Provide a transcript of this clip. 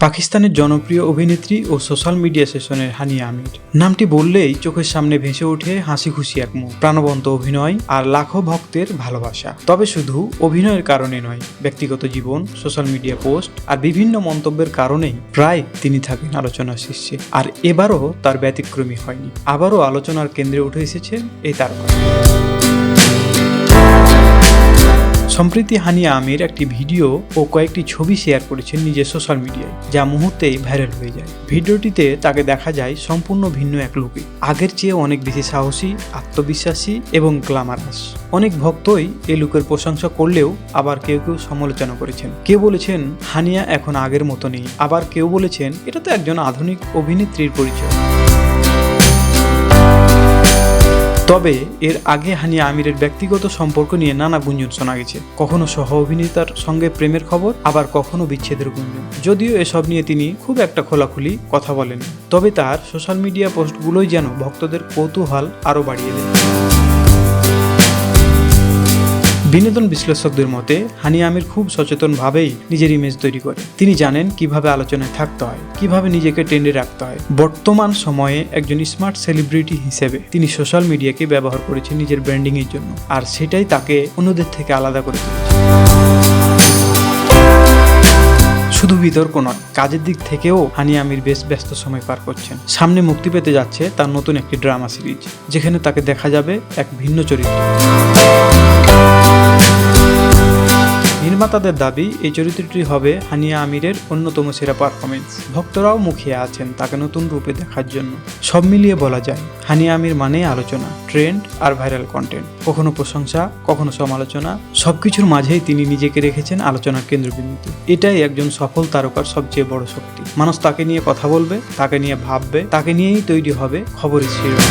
পাকিস্তানের জনপ্রিয় অভিনেত্রী ও সোশ্যাল মিডিয়া সেশনের হানিয়া আমির। নামটি বললেই চোখের সামনে ভেসে ওঠে হাসি খুশি এক মুখ। প্রাণবন্ত অভিনয় আর লাখো ভক্তের ভালোবাসা। তবে শুধু অভিনয়ের কারণে নয়, ব্যক্তিগত জীবন, সোশ্যাল মিডিয়া পোস্ট আর বিভিন্ন মন্তব্যের কারণেই প্রায় তিনি থাকেন আলোচনার শীর্ষে। আর এবারও তার ব্যতিক্রমী হয়নি। আবারও আলোচনার কেন্দ্রে উঠে এসেছেন এই তারকা। সম্প্রতি হানিয়া আমির একটি ভিডিও ও কয়েকটি ছবি শেয়ার করেছেন নিজের সোশ্যাল মিডিয়ায় যা মুহূর্তেই ভাইরাল হয়ে যায়। ভিডিওটিতে তাকে দেখা যায় সম্পূর্ণ ভিন্ন এক লুকে, আগের চেয়ে অনেক বেশি সাহসী, আত্মবিশ্বাসী এবং গ্লামারাস অনেক ভক্তই এ লুকের প্রশংসা করলেও আবার কেউ কেউ সমালোচনা করেছেন। কেউ বলেছেন, হানিয়া এখন আগের মতো নেই। আবার কেউ বলেছেন, এটা তো একজন আধুনিক অভিনেত্রীর পরিচয়। তবে এর আগে হানিয়া আমিরের ব্যক্তিগত সম্পর্ক নিয়ে নানা গুঞ্জন শোনা গেছে। কখনো সহ অভিনেতার সঙ্গে প্রেমের খবর, আবার কখনো বিচ্ছেদের গুঞ্জন। যদিও এসব নিয়ে তিনি খুব একটা খোলাখুলি কথা বলেন তবে তার সোশ্যাল মিডিয়া পোস্টগুলোই যেন ভক্তদের কৌতূহল আরও বাড়িয়ে দেয়। বিনোদন বিশ্লেষকদের মতে, হানিয়া আমির খুব সচেতনভাবেই নিজের ইমেজ তৈরি করে। তিনি জানেন কীভাবে আলোচনায় থাকতে হয়, কীভাবে নিজেকে ট্রেন্ডে রাখতে হয়। বর্তমান সময়ে একজন স্মার্ট সেলিব্রিটি হিসেবে তিনি সোশ্যাল মিডিয়াকে ব্যবহার করেছেন নিজের ব্র্যান্ডিং এর জন্য, আর সেটাই তাকে অন্যদের থেকে আলাদা করে তুলেছে। শুধু বিতর্ক নয়, কাজের দিক থেকেও হানিয়া আমির বেশ ব্যস্ত সময় পার করছেন। সামনে মুক্তি পেতে যাচ্ছে তার নতুন একটি ড্রামা সিরিজ যেখানে তাকে দেখা যাবে এক ভিন্ন চরিত্র। নির্মাতাদের দাবি, এই চরিত্রটি হবে হানিয়া আমিরের অন্যতম সেরা পারফরমেন্স ভক্তরাও মুখিয়ে আছেন তাকে নতুন রূপে দেখার জন্য। সব মিলিয়ে বলা যায়, হানিয়া আমির মানে আলোচনা ট্রেন্ড আর ভাইরাল কন্টেন্ট কখনো প্রশংসা, কখনো সমালোচনা, সবকিছুর মাঝেই তিনি নিজেকে রেখেছেন আলোচনার কেন্দ্রবিন্দুতে এটাই একজন সফল তারকার সবচেয়ে বড় শক্তি। মানুষ তাকে নিয়ে কথা বলবে, তাকে নিয়ে ভাববে, তাকে নিয়েই তৈরি হবে খবরের শিরোনাম।